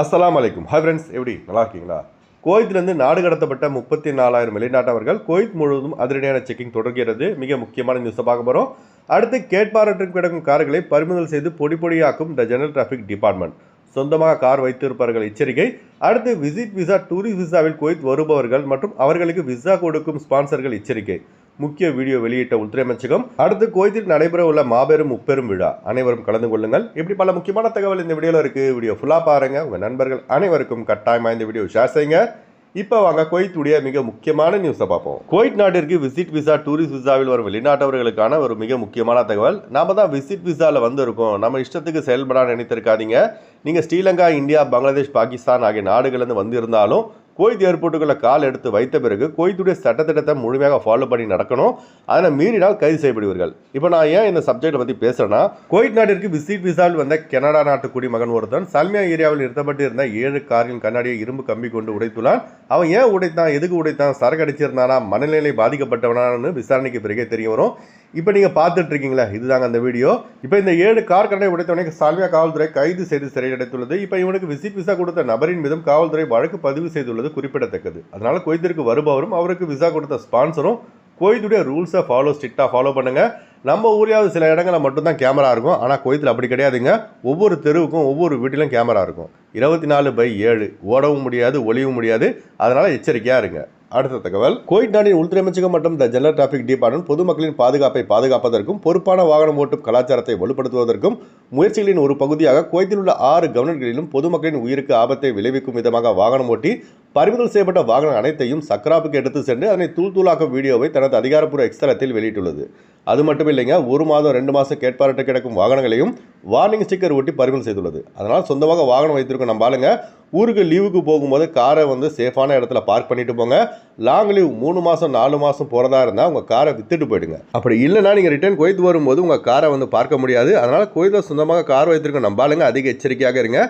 அஸ்லாம் அலைக்கும் hi friends எப்படி? நல்லா இருக்கீங்களா குவைத்திலிருந்து நாடு கடத்தப்பட்ட முப்பத்தி நாலாயிரம் வெளிநாட்டவர்கள் குவைத் முழுவதும் அதிரடியான செக்கிங் தொடர்கிறது. மிக முக்கியமான நியூஸை பார்க்க போகிறோம் அடுத்து கேட்பாரற்று கிடக்கும் கார்களை பறிமுதல் செய்து பொடி பொடியாக்கும் த ஜெனரல் டிராஃபிக் டிபார்ட்மெண்ட் சொந்தமாக கார் வைத்திருப்பவர்கள் எச்சரிக்கை. அடுத்து விசிட் விசா டூரிஸ்ட் விசாவில் குவைத் வருபவர்கள் மற்றும் அவர்களுக்கு விசா கொடுக்கும் ஸ்பான்சர்கள் எச்சரிக்கை. முக்கிய வீடியோ வெளியிட்ட உள்துறை அமைச்சகம் அடுத்து கோயத்தில் நடைபெற உள்ள மாபெரும் முப்பெரும் விழா. அனைவரும் கலந்து கொள்ளுங்கள். இப்படி பல முக்கியமான தகவல் இந்த வீடியோவில் இருக்குது வீடியோ ஃபுல்லாக பாருங்க. உங்கள் நண்பர்கள் அனைவருக்கும் கட்டாயமாக இந்த வீடியோ ஷேர் செய்யுங்க. இப்போ வாங்க குவைத்துடைய மிக முக்கியமான நியூஸை பார்ப்போம். குவைத் நாட்டிற்கு விசிட் விசா டூரிஸ்ட் விசாவில் வரும் வெளிநாட்டவர்களுக்கான ஒரு மிக முக்கியமான தகவல். நாம தான் விசிட் விசாவில் வந்திருக்கோம். நம்ம இஷ்டத்துக்கு செயல்பட நினைத்திருக்காதீங்க. நீங்கள் ஸ்ரீலங்கா இந்தியா பங்களாதேஷ் பாகிஸ்தான் ஆகிய நாடுகள்லேருந்து வந்திருந்தாலும் கோயத் ஏர்போர்ட்டுக்குள்ள கால் எடுத்து வைத்த பிறகு கோயத்துடைய சட்டத்திட்டத்தை முழுமையாக ஃபாலோ பண்ணி நடக்கணும். அதனை மீறினால் கைது செய்யப்படுவீர்கள். இப்போ நான் ஏன் இந்த சப்ஜெக்டை பற்றி பேசுறேன்னா கோயிட் நாட்டிற்கு விசிட் விசாவில் வந்த கனடா நாட்டு குடிமகன் ஒருத்தன் சல்மியா ஏரியாவில் நிறுத்தப்பட்டு இருந்த ஏழு காரின் கண்ணாடியை இரும்பு கம்பி கொண்டு உடைத்துள்ளான். அவன் ஏன் உடைத்தான்? எதுக்கு உடைத்தான்? சரக்கு அடிச்சிருந்தானா? மனநிலை பாதிக்கப்பட்டவனான்னு விசாரணைக்கு பிறகே தெரிய வரும். இப்போ நீங்கள் பார்த்துட்டு இருக்கீங்களா இதுதாங்க அந்த வீடியோ. இப்போ இந்த ஏழு கார் உடைத்தவனை சால்வியா காவல்துறை கைது செய்து சிறையடைத்துள்ளது இப்போ இவனுக்கு விசிட் விசா கொடுத்த நபரின் மீதும் காவல்துறை வழக்கு பதிவு செய்துள்ளது குறிப்பிடத்தக்கது. அதனால குவைத்திற்கு வருபவரும் அவருக்கு விசா கொடுத்த ஸ்பான்சரும் குவைத்துடைய ரூல்ஸை ஃபாலோ ஸ்ட்ரிக்டாக ஃபாலோ பண்ணுங்க. நம்ம ஊரையாவது சில இடங்களில் மட்டும்தான் கேமரா இருக்கும். ஆனால் குவைத்தில் அப்படி கிடையாதுங்க. ஒவ்வொரு தெருவுக்கும் ஒவ்வொரு வீட்டிலும் கேமரா இருக்கும். இருபத்தி நாலு பை ஏழு. ஓடவும் முடியாது ஒளியவும் முடியாது. அதனால் எச்சரிக்கையாக இருங்க. அடுத்த தகவல். குவைத் நாட்டின் உள்துறை அமைச்சகம் மற்றும் த ஜெனரல் டிராஃபிக் டிபார்ட்மெண்ட் பொதுமக்களின் பாதுகாப்பை பாதுகாப்பதற்கும் பொறுப்பான வாகனம் ஓட்டும் கலாச்சாரத்தை வலுப்படுத்துவதற்கும் முயற்சிகளின் ஒரு பகுதியாக குவைத்தில் உள்ள ஆறு கவர்னர்களிலும் பொதுமக்களின் உயிருக்கு ஆபத்தை விளைவிக்கும் விதமாக வாகனம் ஓட்டி பறிமுதல் செய்யப்பட்ட வாகனம் அனைத்தையும் சக்ராப்புக்கு எடுத்து சென்று அதனை தூள் தூளாக்கும் வீடியோவை தனது அதிகாரப்பூர்வ எக்ஸ்தலத்தில் வெளியிட்டுள்ளது. அது மட்டும் இல்லைங்க ஒரு மாதம் ரெண்டு மாதம் கேட்பாரட்டு கிடக்கும் வாகனங்களையும் வார்னிங் ஸ்டிக்கர் ஒட்டி பறிமுதல் செய்துள்ளது. அதனால் சொந்தமாக வாகனம் வைத்திருக்கும் நம்ம ஆளுங்க ஊருக்கு லீவுக்கு போகும்போது காரை வந்து சேஃபான இடத்துல பார்க் பண்ணிட்டு போங்க. லாங் லீவ் மூணு மாதம் நாலு மாதம் போகிறதா இருந்தால் உங்கள் காரை வித்துட்டு போயிடுங்க. அப்படி இல்லைனா நீங்கள் ரிட்டர்ன் குவைத் வரும்போது உங்கள் காரை வந்து பார்க்க முடியாது. அதனால் குவைத்தில் சொந்தமாக கார் வைத்திருக்க நம்பாளுங்க. அதிக எச்சரிக்கையாக இருங்க.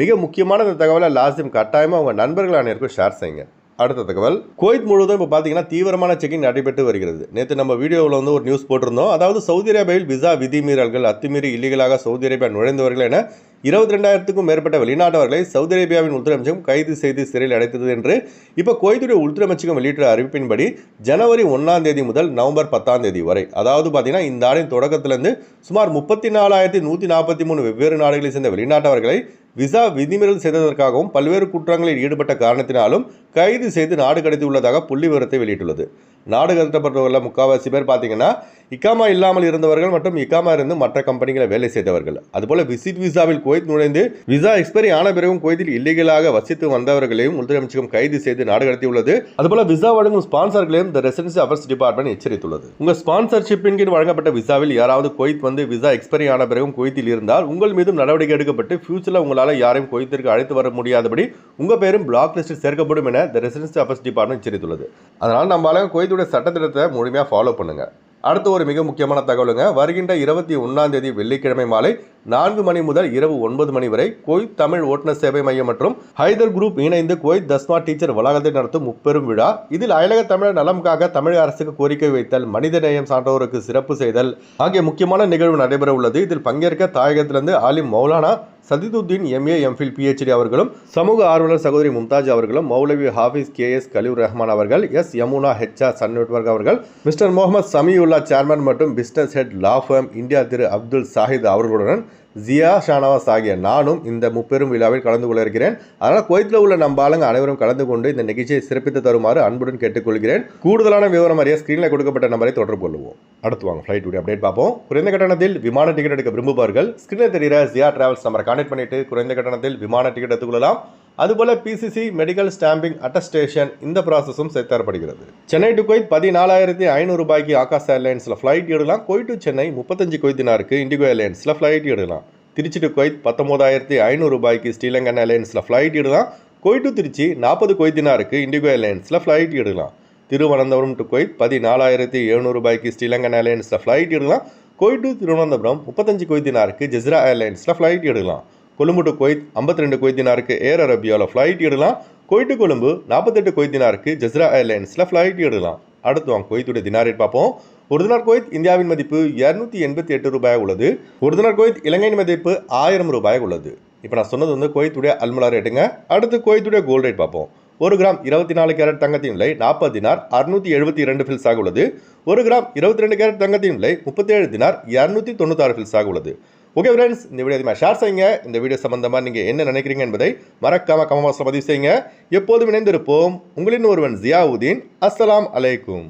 மிக முக்கியமான இந்த தகவலை லாஸ்ட் டைம் கட்டாயமாக உங்கள் நண்பர்கள் அனைவருக்கும் ஷேர் செய்யுங்க. அடுத்த தகவல். குவைத் முழுவதும் இப்போ பார்த்தீங்கன்னா தீவிரமான செக்கிங் நடைபெற்று வருகிறது. நேற்று நம்ம வீடியோவில் வந்து ஒரு நியூஸ் போட்டிருந்தோம். அதாவது சவுதி அரேபியாவில் விசா விதிமீறல்கள் அத்துமீறி இல்லீகலாக சவுதி அரேபியா நுழைந்தவர்கள் என இருபத்தி ரெண்டாயிரத்துக்கும் மேற்பட்ட வெளிநாட்டவர்களை சவுதி அரேபியாவின் உள்துறை அமைச்சகம் கைது செய்து சிறையில் அடைத்தது என்று இப்போ குவைத்துடைய உள்துறை அமைச்சகம் வெளியிட்ட அறிவிப்பின்படி ஜனவரி ஒன்றாம் தேதி முதல் நவம்பர் பத்தாம் தேதி வரை அதாவது பார்த்தீங்கன்னா இந்த ஆண்டின் தொடக்கத்திலிருந்து சுமார் முப்பத்தி நாலாயிரத்தி நூற்றி நாற்பத்தி மூணு வெவ்வேறு நாடுகளை சேர்ந்த வெளிநாட்டவர்களை விசா விதிமீறல் செய்ததற்காகவும் பல்வேறு குற்றங்களில் ஈடுபட்ட காரணத்தினாலும் கைது செய்து நாடு கடத்தியுள்ளதாக புள்ளி விவரத்தை வெளியிட்டுள்ளது. நாடு கடத்தப்பட்டவர்களில் முக்கால்வாசி பேர் பார்த்தீங்கன்னா இக்காமா இல்லாமல் இருந்தவர்கள் மற்றும் இக்காமா இருந்து மற்ற கம்பெனிகளை வேலை செய்தவர்கள். அதுபோல விசிட் விசாவில் குவைத் நுழைந்து விசா எக்ஸ்பைரி ஆன பிறகும் குவைத்தில் இல்லீகலாக வசித்து வந்தவர்களையும் உள்துறை அமைச்சகம் கைது செய்து நாடு கடத்தியுள்ளது. அதுபோல விசா வழங்கும் ஸ்பான்சர்களையும் த ரெசிடென்சி அஃபேர்ஸ் டிபார்ட்மெண்ட் எச்சரித்துள்ளது. உங்க ஸ்பான்சர்ஷிப்பின் கீழ் வழங்கப்பட்ட விசாவில் யாராவது குவைத் வந்து விசா எக்ஸ்பைரி ஆன பிறகும் குவைத்தில் இருந்தால் உங்கள் மீதும் நடவடிக்கை எடுக்கப்பட்டு ஃபியூச்சரில் உங்களால் யாரையும் குவைத்திற்கு அழைத்து வர முடியாதபடி உங்க பேரும் பிளாக் லிஸ்டில் சேர்க்கப்படும் என த ரெசிடென்சி அஃபேர்ஸ் டிபார்ட்மெண்ட் எச்சரித்துள்ளது. அதனால் நம்ம குவைத்துடைய சட்டத்திட்டத்தை முழுமையாக ஃபாலோ பண்ணுங்க. அடுத்து ஒரு மிக முக்கியமான தகவலுங்க வருகின்ற இருபத்தி ஒன்றாம் தேதி வெள்ளிக்கிழமை மாலை நான்கு மணி முதல் இரவு ஒன்பது மணி வரை கோய் தமிழ் ஓட்டுநர் சேவை மையம் மற்றும் ஹைதர் குரூப் இணைந்து கோய்த் தஸ்மா டீச்சர் வளாகத்தை நடத்தும் முப்பெரும் விழா. இதில் அயலக தமிழர் நலமுக்காக தமிழக அரசுக்கு கோரிக்கை வைத்தல் மனித நேயம் சான்றோருக்கு சிறப்பு செய்தல் ஆகிய முக்கியமான நிகழ்வு நடைபெற உள்ளது இதில் பங்கேற்க தாயகத்திலிருந்து ஆலிம் Maulana Sadiduddin MA MPhil PhD அவர்களும் சமூக ஆர்வலர் சகோதரி மும்தாஜ் அவர்களும் மௌலவி ஹாஃபிஸ் கே எஸ் கலீர் ரஹ்மான் அவர்கள் S Yamuna HR Sun Network அவர்கள் மிஸ்டர் முகமது சமியுல்லா சேர்மன் மற்றும் business head La Fame India Thiru Abdul Sahid அவர்களுடன் ஜியா ஷானவாஸ் ஆகிய நானும் இந்த முப்பெரும் விழாவில் கலந்து கொள்ள இருக்கிறேன். அதனால் குவைத்தில் உள்ள நம்ம ஆளுங்க அனைவரும் கலந்து கொண்டு இந்த நிகழ்ச்சியை சிறப்பித்து தருமாறு அன்புடன் கேட்டுக்கொள்கிறேன். கூடுதலான விவரம் அறிய ஸ்க்ரீனில் கொடுக்கப்பட்ட நம்பரை தொடர்பு கொள்வோம் அடுத்து வாங்க ஃப்ளைட் உடைய அப்டேட் பார்ப்போம். குறைந்த கட்டணத்தில் விமான டிக்கெட் எடுக்க விரும்புபவர்கள் ஸ்க்ரீனில் தெரிகிற ஜியா டிராவல்ஸ் நம்பரை கான்டெக்ட் பண்ணிட்டு குறைந்த கட்டணத்தில் விமான டிக்கெட் எடுத்துக்கொள்ளலாம் அதுபோல பிசிசி மெடிக்கல் ஸ்டாம்பிங் அட்டஸ்டேஷன் இந்த ப்ராசஸும் தரப்படுகிறது சென்னை டு கொய்த் பதினாலாயிரத்தி ஐநூறு ரூபாய்க்கு ஆகாஷ் ஏர்லைன்ஸில் ஃப்ளைட் எடுக்கலாம். கொய் டு சென்னை முப்பத்தஞ்சு கொய்தினாருக்கு இண்டிகோ ஏர்லைன்ஸில் ஃப்ளைட் எடுக்கலாம். திருச்சி டு கொய்த் பத்தொம்போதாயிரத்தி ஐநூறு ரூபாய்க்கு ஸ்ரீலங்கன் ஏர்லைன்ஸில் ஃப்ளைட் எடுக்கலாம். கொய் டு திருச்சி நாற்பது கொய்தினாருக்கு இண்டிகோ ஏர்லைன்ஸில் ஃப்ளைட் எடுக்கலாம். திருவனந்தபுரம் டு கொய்த் பதினாலாயிரத்தி எழுநூறு ரூபாய்க்கு ஸ்ரீலங்கன் ஏர்லைன்ஸில் ஃப்ளைட் எடுக்கலாம். கொய் டு திருவனந்தபுரம் முப்பத்தஞ்சு கொய்தினாருக்கு ஜெஸ்ரா ஏர்லைன்ஸில் ஃப்ளைட் எடுக்கலாம். கொழும்பு டு குவைத் ஐம்பத்தி ரெண்டு கொய்தினாருக்கு ஏர் அரேபியாவில் ஃப்ளைட் எடுக்கலாம். கொய்ட்டு கொழும்பு நாற்பத்தெட்டு கொய்தினாருக்கு ஜஸ்ரா ஏர்லைன்ஸில் ஃப்ளைட் எடுக்கலாம். அடுத்து வாங்க கொய்த்துடைய தினார் ரேட் பார்ப்போம். ஒரு தினார் கோயத் இந்தியாவின் மதிப்பு இரநூத்தி எண்பத்தி எட்டு ரூபாய் உள்ளது. ஒரு தினார் கோயத் இலங்கையின் மதிப்பு ஆயிரம் ரூபாய் உள்ளது. இப்போ நான் சொன்னது வந்து கோயத்துடைய அல்முலா ரேட்டுங்க அடுத்து கோயத்துடைய கோல்ட் ரேட் பார்ப்போம். ஒரு கிராம் இருபத்தி நாலு கேரட் தங்கத்தின் விலை நாற்பது தினார் அறுநூத்தி எழுபத்தி இரண்டு ஃபில்ஸாக உள்ளது. ஒரு கிராம் இருபத்தி ரெண்டு கேரட் தங்கத்தின் விலை முப்பத்தி ஏழு தினார் இரநூத்தி தொண்ணூத்தாறு ஃபில்ஸாக உள்ளது. ஓகே ஃப்ரெண்ட்ஸ் இந்த வீடியோ அதிகமாக ஷேர் செய்யுங்க. இந்த வீடியோ சம்பந்தமாக நீங்கள் என்ன நினைக்கிறீங்க என்பதை மறக்காம கமவாசில் பதிவு செய்யுங்க. எப்போதும் இணைந்திருப்போம். உங்களின் ஒருவன் ஜியாவுதீன். அஸ்ஸலாம் அலைக்கும்.